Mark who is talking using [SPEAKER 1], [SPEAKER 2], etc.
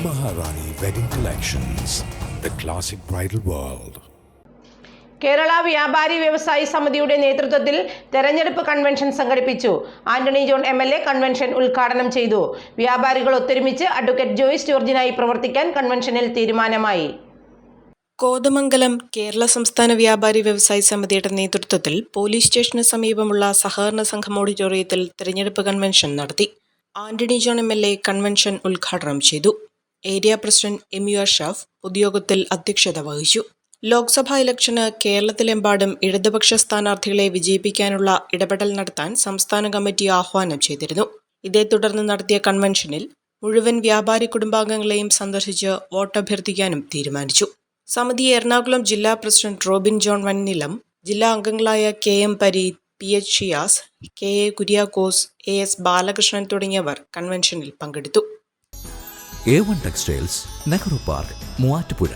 [SPEAKER 1] wedding collections The classic bridal world.
[SPEAKER 2] Kerala വ്യാപാരി വ്യവസായി സമിതിയുടെ നേതൃത്വത്തിൽ തെരഞ്ഞെടുപ്പ് കൺവെൻഷൻ സംഘടിപ്പിച്ചു. Antony John M L A convention ഉദ്ഘാടനം ചെയ്തു. വ്യാപാരികൾ ഒത്തൊരുമിച്ച് അഡ്വക്കേറ്റ് ജോയിസ് ജോർജിനായി പ്രവർത്തിക്കാൻ കൺവെൻഷനിൽ തീരുമാനമായി.
[SPEAKER 3] കോതമംഗലം കേരള സംസ്ഥാന വ്യാപാരി വ്യവസായി സമിതിയുടെ നേതൃത്വത്തിൽ പോലീസ് സ്റ്റേഷന് സമീപമുള്ള സഹകരണ സംഘം ഓഡിറ്റോറിയത്തിൽ തെരഞ്ഞെടുപ്പ് കൺവെൻഷൻ നടത്തി. Antony John M L A convention ഉദ്ഘാടനം ചെയ്തു. Area president M U Ashaf പൊതുയോഗത്തിൽ അധ്യക്ഷത വഹിച്ചു. ലോക്സഭാ ഇലക്ഷന് കേരളത്തിലെമ്പാടും ഇടതുപക്ഷ സ്ഥാനാർത്ഥികളെ വിജയിപ്പിക്കാനുള്ള ഇടപെടൽ നടത്താൻ സംസ്ഥാന കമ്മിറ്റി ആഹ്വാനം ചെയ്തിരുന്നു. ഇതേ തുടർന്ന് നടത്തിയ കൺവെൻഷനിൽ മുഴുവൻ വ്യാപാരി കുടുംബാംഗങ്ങളെയും സന്ദർശിച്ച് വോട്ടഭ്യർത്ഥിക്കാനും തീരുമാനിച്ചു. സമിതി എറണാകുളം ജില്ലാ പ്രസിഡന്റ് റോബിൻ ജോൺ വന്നിലം ജില്ലാ അംഗങ്ങളായ K M Pareeth P H Shiyas K A Kuriakose A S Balakrishnan തുടങ്ങിയവർ കൺവെൻഷനിൽ പങ്കെടുത്തു.
[SPEAKER 4] A one textiles Nehru park Muvattupuzha